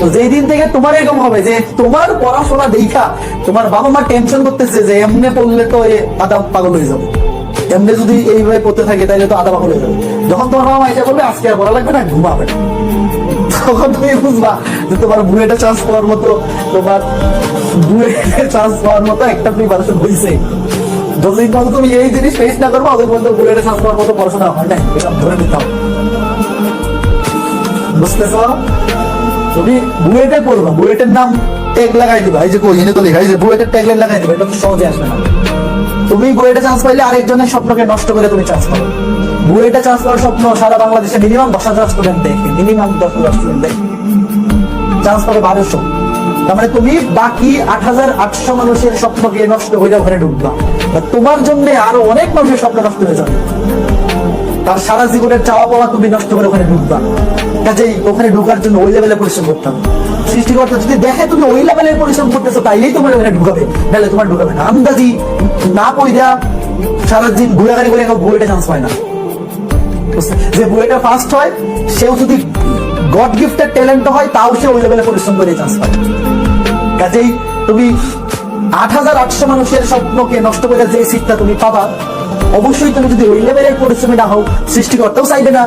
তো যেই দিন থেকে তোমার এরকম হবে যে তোমার পড়াশোনা দেখা তোমার বাবা মা টেনশন করতেছে যে এমনি পড়লে তো আদা পাগল হয়ে যাবে। এমনি যদি এইভাবে পড়তে থাকে তাহলে তো আদা পাগল হয়ে যাবে। যখন তোমার বাবা মা এটা বলবে, আজকে আর পড়া লাগবে না, ঘুমাবে তখন তুমি বুঝবা যে তোমার বুয়েটা চান্স পাওয়ার মতো, তোমার বুয়েটে চান্স পাওয়ার মতো একটা প্রিপারেশন হয়েছে যতদিন পর্যন্ত তুমি এই জিনিস ফেস না করব ততদিন পর্যন্ত বুয়েটে চান্স পাওয়ার মতো পড়াশোনা হয় না এটা ধরে নিতাম বুঝতেছ? তুমি বুয়েটে পড়বা বুয়েটের নাম ট্যাগ লাগাই দিবা, এই যে কই, এনে তো লেখা, এই যে বুয়েটের ট্যাগ লাগাই দিবা, এটা তো সহজে আসবে না। তুমি বুয়েটে চান্স পাইলে আরেকজনের স্বপ্নকে নষ্ট করে তুমি চান্স পাবে বুয়েটে চান্স পাওয়ার স্বপ্ন সারা বাংলাদেশে মিনিমাম দশ হাজার স্টুডেন্ট দেখে মিনিমাম দশ হাজার স্টুডেন্ট দেখে চান্স পাবে বারোশো। তার মানে তুমি বাকি আট হাজার আটশো মানুষের স্বপ্নকে নষ্ট হয়ে ঘরে ঢুকবা। তোমার জন্য আরও অনেক মানুষের স্বপ্ন নষ্ট হয়ে যাবে। তার সারা জীবনের চাওয়া পাওয়া তুমি নষ্ট করে ওখানে ঢুকবা। কাজেই ওখানে ঢুকার জন্য ওই লেভেলে পরিশ্রম করতে হবে সৃষ্টিকর্তা যদি দেখে তুমি ওই লেভেলের পরিশ্রম করতেছো, তাইলেই তোমার ওখানে ঢুকাবে। নাহলে তোমার ঢুকাবে না। আন্দাজি না পড়িয়া সারা দিন ঘুরাঘাড়ি করে বইটা চান্স পায় না। যে বইটা ফার্স্ট হয়, সেও যদি গড গিফটের ট্যালেন্ট হয়, তাও সে ওই লেভেলে পরিশ্রম করে চান্স পায়। কাজেই তুমি আট হাজার আটশো মানুষের স্বপ্নকে নষ্ট করে যে সিটটা তুমি পাবা অবশ্যই তুমি যদি ওই লেভেলের পরিশ্রমী না হও সৃষ্টিকর্তাও চাইবে না।